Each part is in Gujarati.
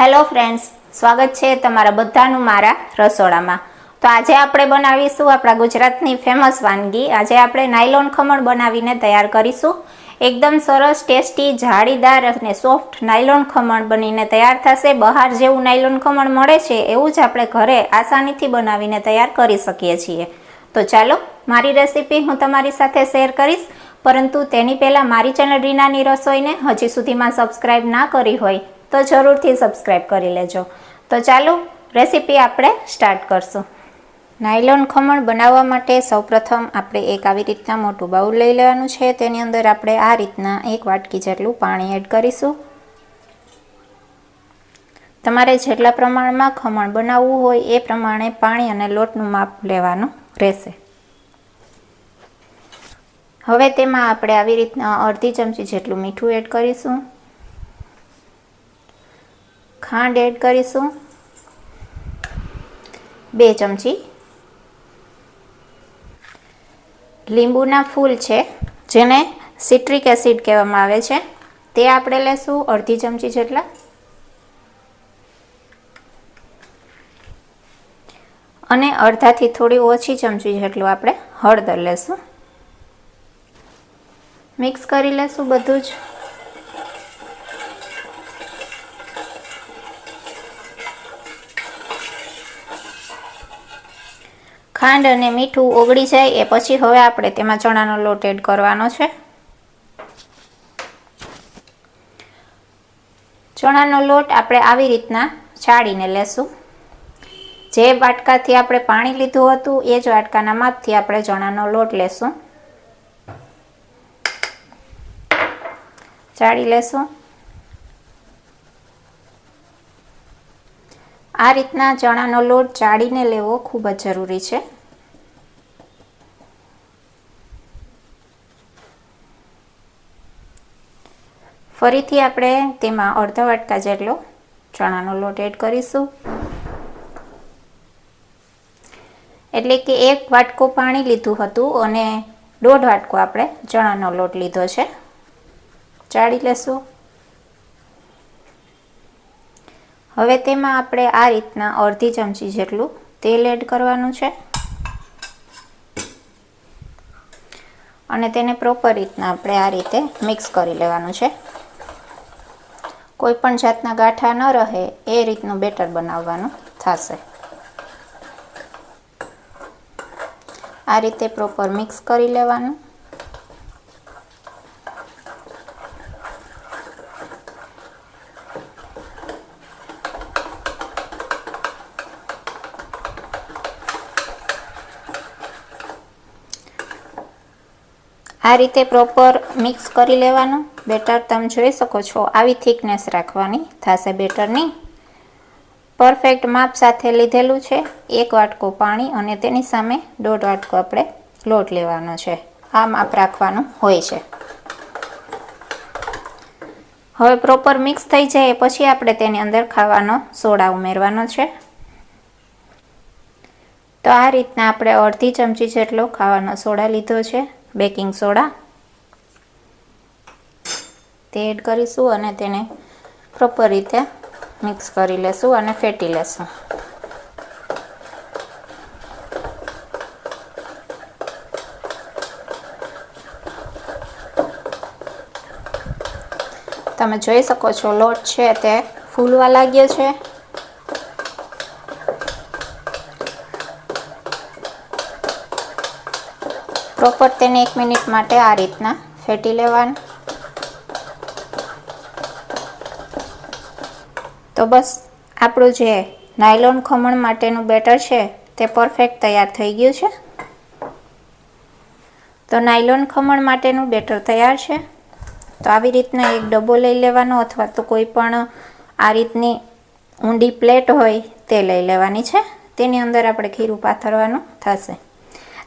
હેલો ફ્રેન્ડ્સ, સ્વાગત છે તમારા બધાનું મારા રસોડામાં. તો આજે આપણે બનાવીશું આપણા ગુજરાતની ફેમસ વાનગી. આજે આપણે નાયલોન ખમણ બનાવીને તૈયાર કરીશું. એકદમ સરસ, ટેસ્ટી, જાળીદાર અને સોફ્ટ નાયલોન ખમણ બનીને તૈયાર થશે. બહાર જેવું નાયલોન ખમણ મળે છે, એવું જ આપણે ઘરે આસાનીથી બનાવીને તૈયાર કરી શકીએ છીએ. તો ચાલો, મારી રેસીપી હું તમારી સાથે શેર કરીશ. પરંતુ તેની પહેલાં મારી ચેનલ રીનાની રસોઈને હજી સુધીમાં સબસ્ક્રાઈબ ના કરી હોય તો જરૂરથી સબસ્ક્રાઈબ કરી લેજો. તો ચાલો રેસીપી આપણે સ્ટાર્ટ કરશું. નાયલોન ખમણ બનાવવા માટે સૌપ્રથમ આપણે એક આવી રીતના મોટું બાઉલ લઈ લેવાનું છે. તેની અંદર આપણે આ રીતના એક વાટકી જેટલું પાણી એડ કરીશું. તમારે જેટલા પ્રમાણમાં ખમણ બનાવવું હોય એ પ્રમાણે પાણી અને લોટનું માપ લેવાનું રહેશે. હવે તેમાં આપણે આવી રીતના અડધી ચમચી જેટલું મીઠું એડ કરીશું. ખાંડ એડ કરીશું. બે ચમચી. લીંબુના ફૂલ છે, જેને સિટ્રિક એસિડ કહેવામાં આવે છે. તે આપણે લેશું અડધી ચમચી જેટલા. અને અડધાથી થોડી ઓછી ચમચી જેટલું આપણે હળદર લેશું. મિક્સ કરી લેશું બધું જ. ખાંડ અને મીઠું ઓગળી જાય એ પછી હવે આપણે તેમાં ચણાનો લોટ એડ કરવાનો છે. ચણાનો લોટ આપણે આવી રીતના ચાળીને લેશું. જે વાટકાથી આપણે પાણી લીધું હતું, એ જ વાટકાના માપથી આપણે ચણાનો લોટ લેશું. ચાળી લેશું. આ રીતના ચણાનો લોટ ચાળીને લેવો ખૂબ જ જરૂરી છે. ફરીથી આપણે તેમાં અડધા વાટકા જેટલો ચણાનો લોટ એડ કરીશું. એટલે કે એક વાટકો પાણી લીધું હતું અને દોઢ વાટકો આપણે ચણાનો લોટ લીધો છે. ચાળી લેશું. હવે તેમાં આપણે આ રીતના અડધી ચમચી જેટલું તેલ એડ કરવાનું છે. અને તેને પ્રોપર રીતના આપણે આ રીતે મિક્સ કરી લેવાનું છે. કોઈ પણ જાતના ગાંઠા ન રહે એ રીતનું બેટર બનાવવાનું થશે. આ રીતે પ્રોપર મિક્સ કરી લેવાનું. આ રીતે પ્રોપર મિક્સ કરી લેવાનું. બેટર તમે જોઈ શકો છો, આવી થિકનેસ રાખવાની થશે બેટરની પરફેક્ટ માપ સાથે લીધેલું છે. એક વાટકો પાણી અને તેની સામે દોઢ વાટકો આપણે લોટ લેવાનો છે. આ માપ રાખવાનું હોય છે. હવે પ્રોપર મિક્સ થઈ જાય પછી આપણે તેની અંદર ખાવાનો સોડા ઉમેરવાનો છે. તો આ રીતના આપણે અડધી ચમચી જેટલો ખાવાનો સોડા લીધો છે. Baking soda. તે એડ કરીશું અને તેને પ્રોપર રીતે મિક્સ કરી લેશું અને ફેટી લેશું. તમે જોઈ શકો છો, લોટ છે તે ફૂલવા લાગ્યો છે. પ્રોપર તેને એક મિનિટ માટે આ રીતના ફેટી લેવાનું. તો બસ, આપણું જે નાયલોન ખમણ માટેનું બેટર છે, તે પરફેક્ટ તૈયાર થઈ ગયું છે. તો નાયલોન ખમણ માટેનું બેટર તૈયાર છે. તો આવી રીતના એક ડબ્બો લઈ લેવાનો અથવા તો કોઈ પણ આ રીતની ઊંડી પ્લેટ હોય તે લઈ લેવાની છે. તેની અંદર આપણે ખીરું પાથરવાનું થશે.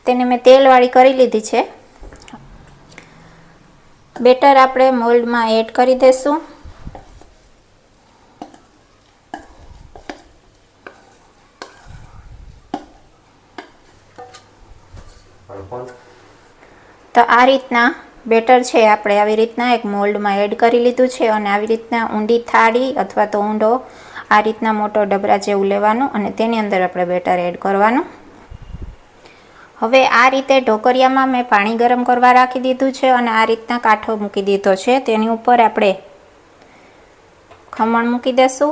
તેને મેં તેલવાળી કરી લીધી છે. બેટર આપણે મોલ્ડમાં એડ કરી દઈશું તો આ રીતના બેટર છે, આપણે આવી રીતના એક મોલ્ડમાં એડ કરી લીધું છે અને આવી રીતના ઊંડી થાળી અથવા તો ઊંડો આ રીતના મોટો ડબરા જેવું લેવાનું અને તેની અંદર આપણે બેટર એડ કરવાનું. હવે આ રીતે ઢોકરિયામાં મેં પાણી ગરમ કરવા રાખી દીધું છે અને આ રીતના કાંઠો મૂકી દીધો છે. તેની ઉપર આપણે ખમણ મૂકી દેશું.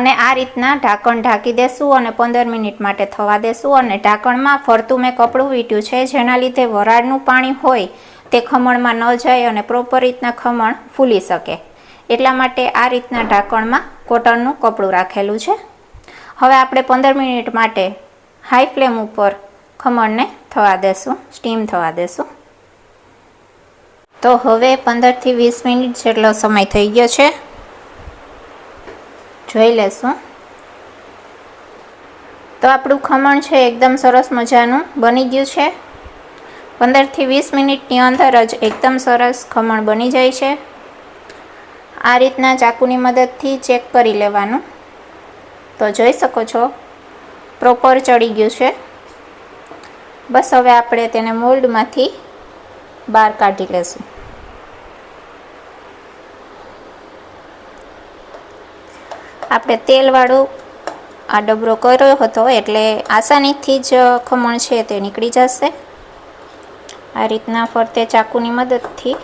અને આ રીતના ઢાંકણ ઢાંકી દેશું અને પંદર મિનિટ માટે થવા દેશું અને ઢાંકણમાં ફરતું મેં કપડું વીટ્યું છે. જેના લીધે વરાળનું પાણી હોય તે ખમણમાં ન જાય અને પ્રોપર રીતના ખમણ ફૂલી શકે. એટલા માટે આ રીતના ઢાંકણમાં કોટનનું કપડું રાખેલું છે. હવે આપણે પંદર મિનિટ માટે હાઈ ફ્લેમ ઉપર ખમણને થવા દેશું સ્ટીમ થવા દેશું. તો હવે પંદરથી વીસ મિનિટ જેટલો સમય થઈ ગયો છે, જોઈ લેશું. તો આપણું ખમણ છે એકદમ સરસ મજાનું બની ગયું છે. પંદરથી વીસ મિનિટની અંદર જ એકદમ સરસ ખમણ બની જાય છે. આ રીતના ચાકુની મદદથી ચેક કરી લેવાનું. તો જોઈ શકો છો. પ્રોપર ચડી ગયું છે. બસ હવે આપણે તેને મોલ્ડમાંથી બહાર કાઢી લેશું. આપણે તેલવાળું આ ડબરો કર્યો હતો એટલે આસાનીથી જ ખમણ છે તે નીકળી જશે. આ રીતના ફરતે ચાકુની મદદથી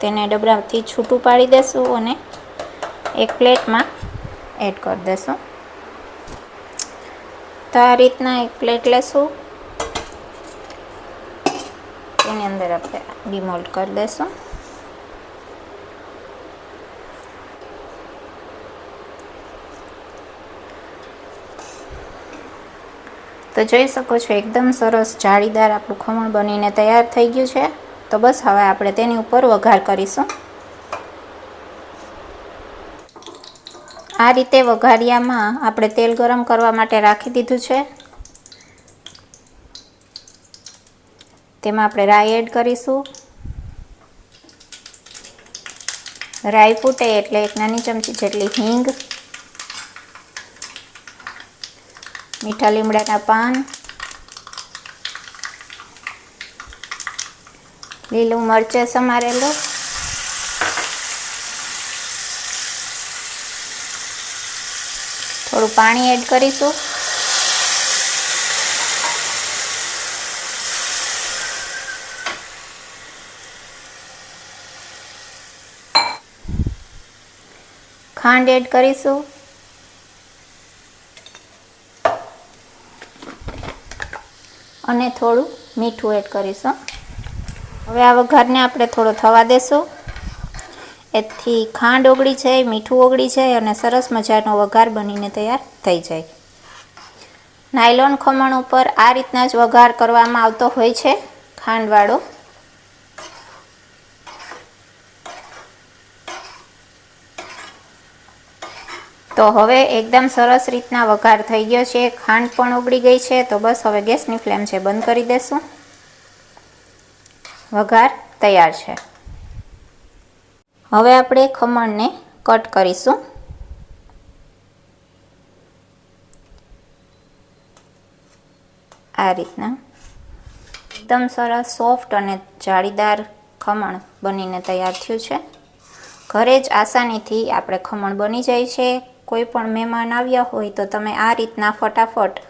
તેને ડબરાથી છૂટું પાડી દેશું અને એક પ્લેટમાં એડ કરી દેશું. તો આ રીતના એક પ્લેટ લેશું. એની અંદર આપણે ડિમોલ્ટ કરી દેશું તો જોઈ શકો છો, એકદમ સરસ જાળીદાર આપણું ખમણ બનીને તૈયાર થઈ ગયું છે. તો બસ હવે આપણે તેની ઉપર વઘાર કરીશું. આ રીતે વઘારિયામાં આપણે તેલ ગરમ કરવા માટે રાખી દીધું છે. તેમાં આપણે રાઈ એડ કરીશું. રાઈ ફૂટે એટલે એક નાની ચમચી જેટલી હિંગ, મીઠા લીમડાના પાન, લીલું મરચું સમારેલું થોડું પાણી એડ કરીશું. ખાંડ એડ કરીશું. અને થોડું મીઠું એડ કરીશું. હવે આ વઘારને આપણે થોડો થવા દેશું. એથી ખાંડ ઓગળી જાય, મીઠું ઓગળી જાય અને સરસ મજાનો વઘાર બનીને તૈયાર થઈ જાય. નાયલોન ખમણ ઉપર આ રીતના જ વઘાર કરવામાં આવતો હોય છે, ખાંડવાળો. તો હવે એકદમ સરસ રીતના વઘાર થઈ ગયો છે, ખાંડ પણ ઉગડી ગઈ છે, તો બસ હવે ગેસની ફ્લેમ છે બંધ કરી દેશું. વઘાર તૈયાર છે. હવે આપણે ખમણને કટ કરીશું. આ રીતના. એકદમ સરસ, સોફ્ટ અને જાળીદાર ખમણ બનીને તૈયાર થયું છે. ઘરે જ આસાનીથી આપણે ખમણ બની જાય છે. કોઈ પણ મહેમાન આવ્યા હોય તો તમે આ રીતના ફટાફટ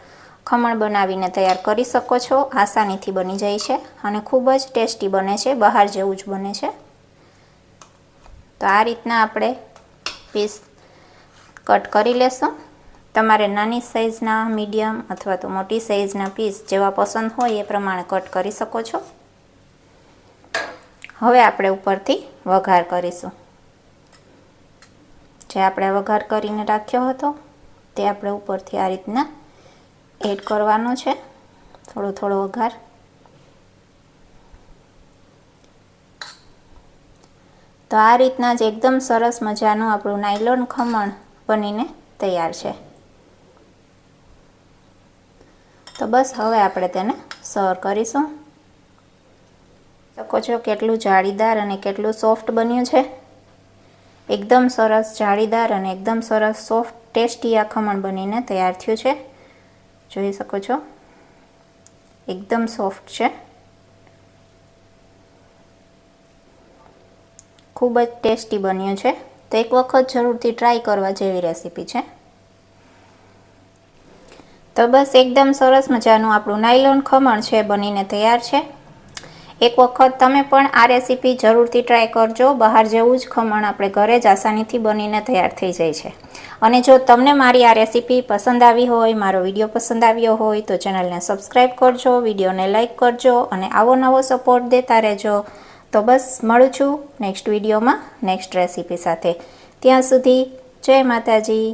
ખમણ બનાવીને તૈયાર કરી શકો છો. આસાનીથી બની જાય છે અને ખૂબ જ ટેસ્ટી બને છે. બહાર જેવું જ બને છે. તો આ રીતના આપણે પીસ કટ કરી લેશું. તમારે નાની સાઇઝના મીડિયમ અથવા તો મોટી સાઇઝના પીસ જેવા પસંદ હોય એ પ્રમાણે કટ કરી શકો છો. હવે આપણે ઉપરથી વઘાર કરીશું. જે આપણે વઘાર કરીને રાખ્યો હતો, તે આપણે ઉપરથી આ રીતના એડ કરવાનો છે. થોડો થોડો વઘાર. તો આ રીતના જ એકદમ સરસ મજાનું આપણું નાયલોન ખમણ બનીને તૈયાર છે. તો બસ હવે આપણે તેને સર્વ કરીશું. શકો છો કેટલું જાળીદાર અને કેટલું સોફ્ટ બન્યું છે. એકદમ સરસ જાળીદાર અને એકદમ સરસ સોફ્ટ, ટેસ્ટી આ ખમણ બનીને તૈયાર થયું છે. જોઈ શકો છો? એકદમ સોફ્ટ છે. ખૂબ જ ટેસ્ટી બન્યું છે. તો એક વખત જરૂરથી ટ્રાય કરવા જેવી રેસીપી છે. તો બસ એકદમ સરસ મજાનું આપણું નાયલોન ખમણ છે, બનીને તૈયાર છે. એક વખત તમે પણ આ રેસીપી જરૂરથી ટ્રાય કરજો. બહાર જેવું જ ખમણ આપણે ઘરે જ આસાનીથી બનીને તૈયાર થઈ જાય છે. અને જો તમને મારી આ રેસીપી પસંદ આવી હોય, મારો વીડિયો પસંદ આવ્યો હોય, તો ચેનલને સબસ્ક્રાઈબ કરજો, વિડીયોને લાઇક કરજો અને આવો નવો સપોર્ટ દેતા રહેજો. તો બસ મળું છું નેક્સ્ટ વિડીયોમાં નેક્સ્ટ રેસીપી સાથે. ત્યાં સુધી જય માતાજી.